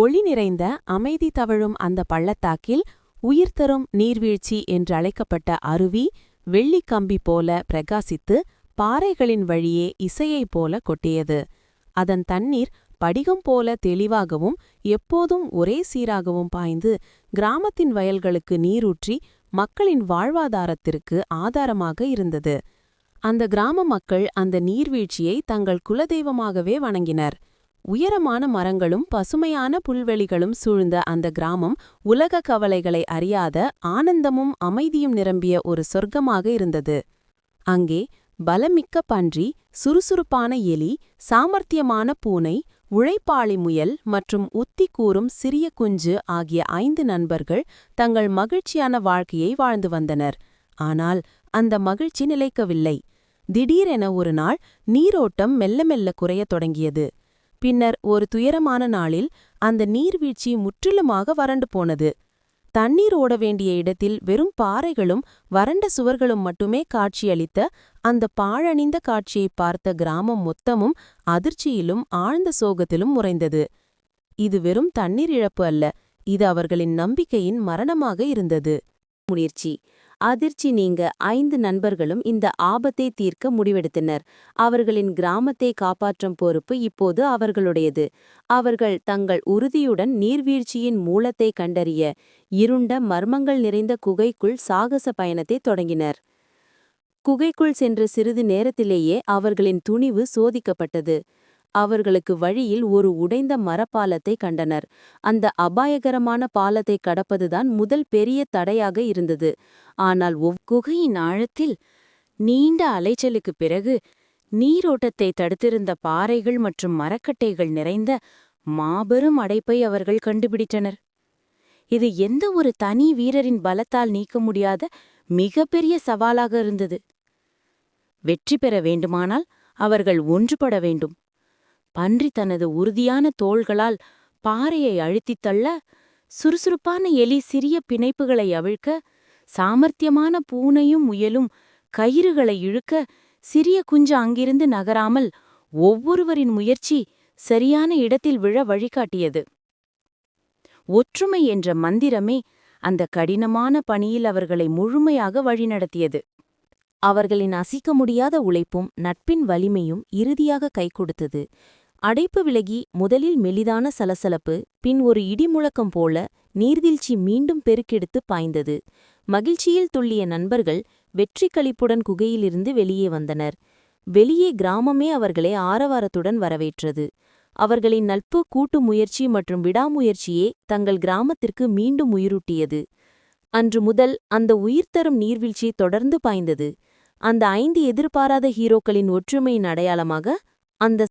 ஒளி நிறைந்த அமைதி தவழும் அந்த பள்ளத்தாக்கில் உயிர்த்தரும் நீர்வீழ்ச்சி என்றழைக்கப்பட்ட அருவி வெள்ளிக் கம்பி போல பிரகாசித்து பாறைகளின் வழியே இசையைப் போல கொட்டியது. அதன் தண்ணீர் படிகம் போல தெளிவாகவும் எப்போதும் ஒரே சீராகவும் பாய்ந்து கிராமத்தின் வயல்களுக்கு நீரூற்றி மக்களின் வாழ்வாதாரத்திற்கு ஆதாரமாக இருந்தது. அந்த கிராம மக்கள் அந்த நீர்வீழ்ச்சியை தங்கள் குலதெய்வமாகவே வணங்கினர். உயரமான மரங்களும் பசுமையான புல்வெளிகளும் சூழ்ந்த அந்த கிராமம் உலக கவலைகளை அறியாத ஆனந்தமும் அமைதியும் நிரம்பிய ஒரு சொர்க்கமாக இருந்தது. அங்கே பலமிக்க பன்றி சுறுசுறுப்பான எலி சாமர்த்தியமான பூனை உழைப்பாளி முயல் மற்றும் உத்தி கூறும் சிறிய குஞ்சு ஆகிய ஐந்து நண்பர்கள் தங்கள் மகிழ்ச்சியான வாழ்க்கையை வாழ்ந்து வந்தனர். ஆனால் அந்த மகிழ்ச்சி நிலைக்கவில்லை. திடீரென ஒரு நாள் நீரோட்டம் மெல்ல மெல்ல குறையத் தொடங்கியது. பின்னர் ஒரு துயரமான நாளில் அந்த நீர்வீழ்ச்சி முற்றிலுமாக வறண்டு போனது. தண்ணீர் ஓட வேண்டிய இடத்தில் வெறும் பாறைகளும் வறண்ட சுவர்களும் மட்டுமே காட்சியளித்த அந்த பாழணிந்த காட்சியை பார்த்த கிராமம் மொத்தமும் அதிர்ச்சியிலும் ஆழ்ந்த சோகத்திலும் முறைந்தது. இது வெறும் தண்ணீர் இழப்பு அல்ல இது அவர்களின் நம்பிக்கையின் மரணமாக இருந்தது. முயற்சி. அதிர்ச்சி நீங்க ஐந்து நண்பர்களும் இந்த ஆபத்தை தீர்க்க முடிவெடுத்தனர். அவர்களின் கிராமத்தை காப்பாற்றும் பொறுப்பு இப்போது அவர்களுடையது. அவர்கள் தங்கள் உறுதியுடன் நீர்வீழ்ச்சியின் மூலத்தை கண்டறிய இருண்ட மர்மங்கள் நிறைந்த குகைக்குள் சாகச பயணத்தை தொடங்கினர். குகைக்குள் சென்ற சிறிது நேரத்திலேயே அவர்களின் துணிவு சோதிக்கப்பட்டது. அவர்களுக்கு வழியில் ஒரு உடைந்த மரப்பாலத்தை கண்டனர். அந்த அபாயகரமான பாலத்தை கடப்பதுதான் முதல் பெரிய தடையாக இருந்தது. ஆனால் குகையின் ஆழத்தில் நீண்ட அலைச்சலுக்குப் பிறகு நீரோட்டத்தை தடுத்திருந்த பாறைகள் மற்றும் மரக்கட்டைகள் நிறைந்த மாபெரும் அடைப்பை அவர்கள் கண்டுபிடித்தனர். இது எந்த ஒரு தனி வீரரின் பலத்தால் நீக்க முடியாத மிகப்பெரிய சவாலாக இருந்தது. வெற்றி பெற வேண்டுமானால் அவர்கள் ஒன்றுபட வேண்டும். பன்றி தனது உறுதியான தோள்களால் பாறையை அழுத்தித் தள்ள சுறுசுறுப்பான எலி சிறிய பிணைப்புகளை அவிழ்க்க சாமர்த்தியமான பூனையும் முயலும் கயிறுகளை இழுக்க சிறிய குஞ்சு அங்கிருந்து நகராமல் ஒவ்வொருவரின் முயற்சி சரியான இடத்தில் விழ வழிகாட்டியது. ஒற்றுமை என்ற மந்திரமே அந்த கடினமான பணியில் அவர்களை முழுமையாக வழிநடத்தியது. அவர்களின் அசிக்க முடியாத உழைப்பும் நட்பின் வலிமையும் இறுதியாக கை கொடுத்தது அடைப்பு விலகி முதலில் மெலிதான சலசலப்பு பின் ஒரு இடிமுழக்கம் போல நீர்வீழ்ச்சி மீண்டும் பெருக்கெடுத்து பாய்ந்தது. மகிழ்ச்சியில் துள்ளிய நண்பர்கள் வெற்றி களிப்புடன் குகையிலிருந்து வெளியே வந்தனர். வெளியே கிராமமே அவர்களை ஆரவாரத்துடன் வரவேற்றது. அவர்களின் நட்பு கூட்டு முயற்சி மற்றும் விடாமுயற்சியே தங்கள் கிராமத்திற்கு மீண்டும் உயிரூட்டியது. அன்று முதல் அந்த உயிர்த்தரும் நீர்வீழ்ச்சி தொடர்ந்து பாய்ந்தது. அந்த ஐந்து எதிர்பாராத ஹீரோக்களின் ஒற்றுமையின் அடையாளமாக அந்த